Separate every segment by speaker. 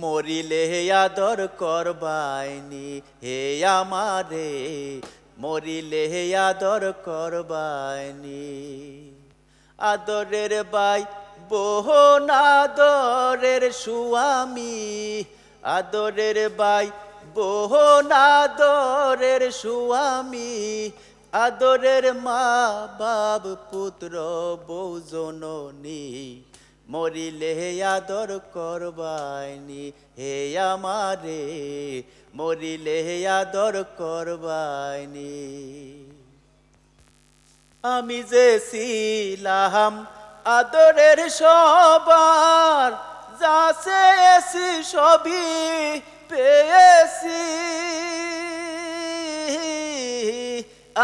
Speaker 1: মরিলে আদর করবাইনি, হে আমারে। মরিলে আদর করবাইনি। আদরের বাই বহুন, আদরের সুয়ামী। আদরের বাই বহুন, আদরের সুয়ামী। আদরের মা বাপ পুত্র, বউ, জননী। মরিলে আদর করবাইনি, হে আমারে। মরিলে আদর করবাইনি। আমি যে ছিলাম আদরের সবার যাছে এসি সবই পেয়েছি।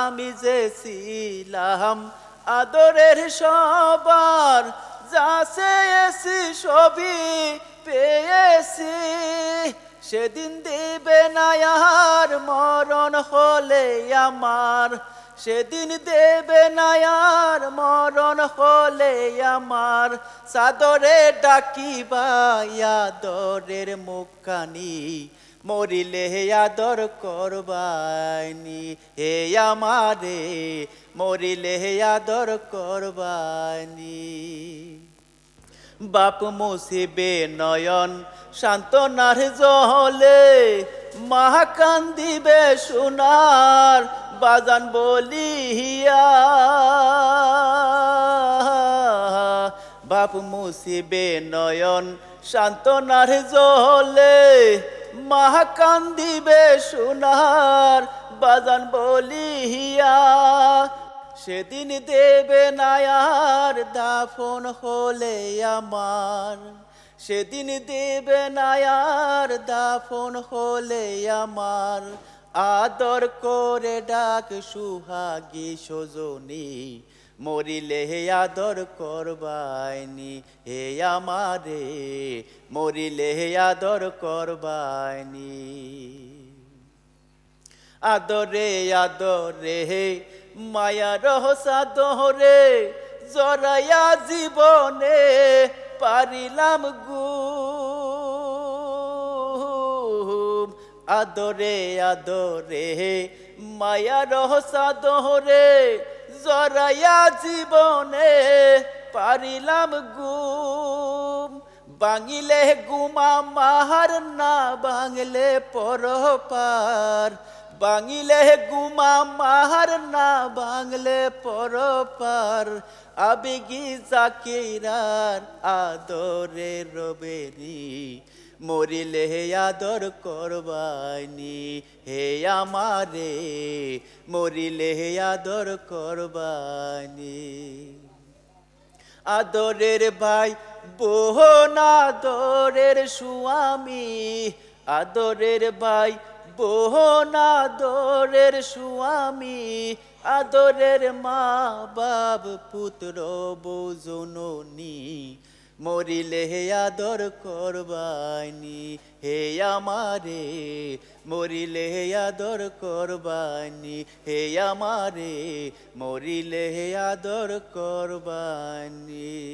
Speaker 1: আমি যে ছিলাম আদরের সবার যাছে এসি, সবই পেয়েছি। সেদিন দিবে না আর মরণ হলে আমার। সেদিন দেবে না আর মরণ হলে আমার। সাদরে ডাকিবা আদরের মুখানি মরিলে আদর করবাইনি। হে আমারে, মরিলে আদর করবাইনি। বাপ মুসিবে নয়ন, সান্ত্বনার জলে মা কান্দিবে সোনার বাজান বলিয়া। বাপ মুসিবে নয়ন, সান্ত্বনার জলে মা কান্দিবে সোনার বাজান বলিয়া। সেদিন দেবে নায়ার দাফন হলে আমার। সেদিন দেবে নায়ার দাফন হলে আমার। আদর করে ডাক সুহাগী সজনী, মরিলে হে আদর করবাইনি হে আমারে, মরিলে হে আদর করবাইনি। আদরে আদরে মায়া রহসা দহরে জরায়া জীবনে পারিলাম গুম আদরে আদরে, মায়া রহসা দহরে জরায়া জীবনে পারিলাম গুম বাঙিলে গুমা মাহার না বাংলে পরপার। বাঙিলে গুমা মাহার না বাংলে পরপার। আবেগি জাকিরার আদরে রবেরি। মরিলে হে আদর করবানি হে আমারে। মরিলে হে আদর করবানি আদরের ভাই বোন আদরের স্বামী আদরের ভাই বোন আদরের স্বামী, আদরের মা বাপ, পুত্র বৌজননী মরিলে হে আদর করবানি হে আমারে। মরিলে হে আদর করবানি হে আমারে। মরিলে হে আদর করবানি